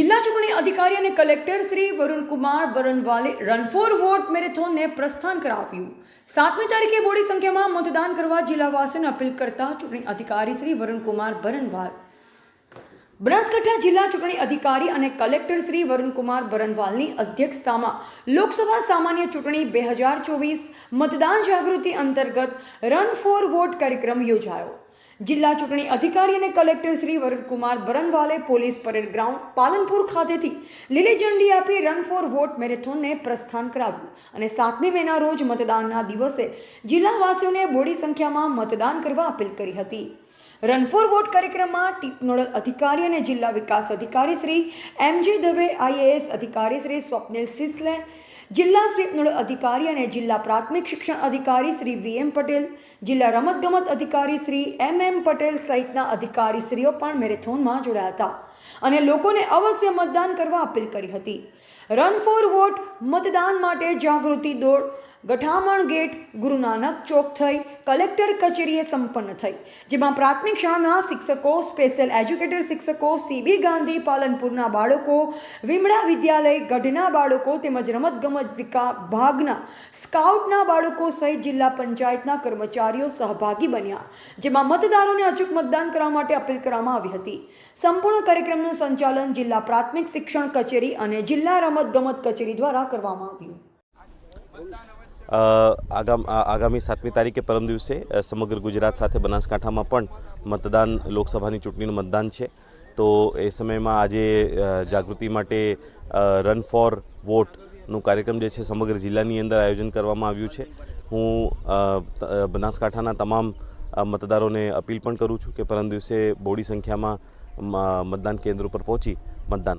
જિલ્લા ચૂંટણી અધિકારી અને કલેક્ટર શ્રી વરુણકુમાર બરનવાલે રન ફોર વોટ મેરેથોનને પ્રસ્થાન કરાવ્યું. સાતમી તારીખે બોડી સંખ્યામાં મતદાન કરવા જિલ્લાવાસીઓને અપીલ કરતા ચૂંટણી અધિકારી શ્રી વરુણકુમાર બરનવાલ. બનાસકાંઠા જિલ્લા ચૂંટણી અધિકારી અને કલેક્ટર શ્રી વરુણકુમાર બરનવાલની અધ્યક્ષતામાં લોકસભા સામાન્ય ચૂંટણી બે હજાર ચોવીસ મતદાન જાગૃતિ અંતર્ગત રન ફોર વોટ કાર્યક્રમ યોજાયો. જિલ્લા ચૂંટણી અધિકારી અને કલેક્ટર શ્રી વરુણકુમાર બરનવાલે પોલીસ પરેડ ગ્રાઉન્ડ પાલનપુર ખાતેથી લીલી ઝંડી આપી રન ફોર વોટ મેરેથોનને પ્રસ્થાન કરાવ્યું અને સાતમી મેના રોજ મતદાનના દિવસે જિલ્લાવાસીઓને બોડી સંખ્યામાં મતદાન કરવા અપીલ કરી હતી. રન ફોર વોટ કાર્યક્રમમાં ટીપ નોડલ અધિકારી અને જિલ્લા વિકાસ અધિકારી શ્રી એમ જે દવે આઈએએસ અધિકારી શ્રી સ્વપ્નિલ સિસલે જિલ્લા સ્વીપ નોડલ અધિકારી અને જિલ્લા પ્રાથમિક શિક્ષણ અધિકારી શ્રી વી એમ પટેલ, જિલ્લા રમતગમત અધિકારી શ્રી એમ એમ પટેલ સહિતના અધિકારીશ્રીઓ પણ મેરેથોનમાં જોડાયા હતા અને લોકોને અવશ્ય મતદાન કરવા અપીલ કરી હતી. રન ફોર વોટ મતદાન માટે જાગૃતિ દોડ ગઠામણ ગેટ ગુરુ નાનક ચોક થઈ, કલેક્ટર કચેરીએ સંપન્ન થઈ, જેમાં પ્રાથમિક શાળાના શિક્ષકો, સ્પેશિયલ એજ્યુકેટર શિક્ષકો, સીબી ગાંધી, પાલનપુરના બાળકો, વિમળા વિદ્યાલય, ગઢના બાળકો તેમજ રમતગમત વિકા ભાગના સ્કાઉટના બાળકો સહિત જિલ્લા પંચાયતના કર્મચારીઓ સહભાગી બન્યા, જેમાં મતદારોને અચૂક મતદાન કરવા માટે અપીલ કરવામાં આવી હતી. સંપૂર્ણ કાર્યક્રમનું સંચાલન જિલ્લા પ્રાથમિક શિક્ષણ કચેરી અને જિલ્લા રમતગમત કચેરી દ્વારા કરવામાં આવ્યું. આગામ આગામી સાતમી તારીખે પરમ દિવસે સમગ્ર ગુજરાત સાથે બનાસકાંઠામાં પણ મતદાન, લોકસભાની ચૂંટણીનું મતદાન છે. તો એ સમયમાં આજે જાગૃતિ માટે રન ફોર વોટનું કાર્યક્રમ જે છે સમગ્ર જિલ્લાની અંદર આયોજન કરવામાં આવ્યું છે. હું બનાસકાંઠાના તમામ મતદારોને અપીલ પણ કરું છું કે પરમ દિવસે બોડી સંખ્યામાં મતદાન કેન્દ્ર ઉપર પહોંચી મતદાન